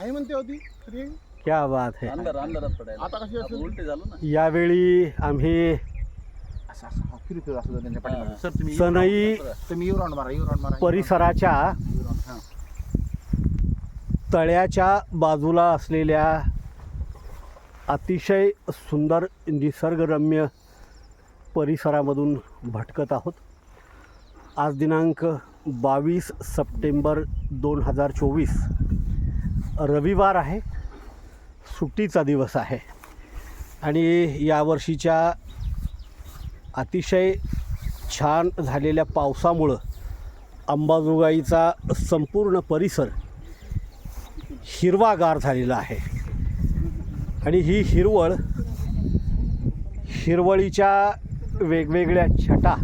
काय म्हणते होती खरी क्या बात है। अंधार अंधारात पडायला. आता कशी असेल? आपण उलटे झालो ना. यावेळी आम्ही असं असं हा, फिरतो असं त्यांच्या पाठीमागे. सर तुम्ही सनई तुम्ही यू राऊंड मारा यू राऊंड मारा परिसराच्या तळ्याच्या बाजूला असलेल्या अतिशय सुंदर निसर्गरम्य परिसरामधून भटकत आहोत. आज दिनांक बावीस सप्टेंबर दोन हजार चोवीस. रविवार आहे. सुट्टीचा दिवस आहे. आणि यावर्षीच्या अतिशय छान झालेल्या पावसामुळं अंबाजोगाईचा संपूर्ण परिसर हिरवागार झालेला आहे. आणि ही हिरवळ हिरवळीच्या वेगवेगळ्या छटा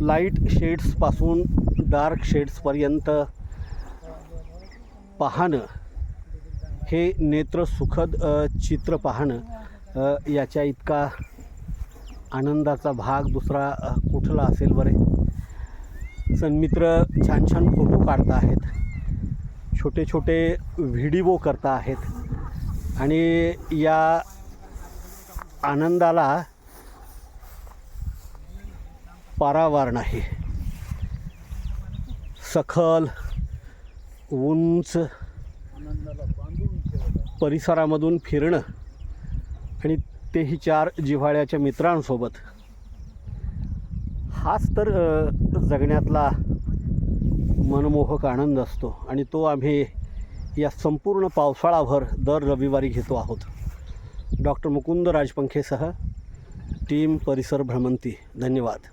लाइट शेड्सपासून डार्क शेड्सपर्यंत पाहणं हे नेत्रसुखद सुखद चित्र पाहणं याच्या इतका आनंदाचा भाग दुसरा कुठला असेल बरे? सन्मित्र छान छान फोटो काढता आहेत. छोटे छोटे व्हिडिओ करता आहेत. आणि या आनंदाला पारावार नाही. सखल उंच परिसरामधून फिरणं आणि तेही चार जिव्हाळ्याच्या मित्रांसोबत. हाच तर जगण्यातला मनमोहक आनंद असतो आणि तो आम्ही या संपूर्ण पावसाळाभर दर रविवारी घेतो आहोत. डॉक्टर मुकुंद राजपंखेसह टीम परिसर भ्रमंती. धन्यवाद.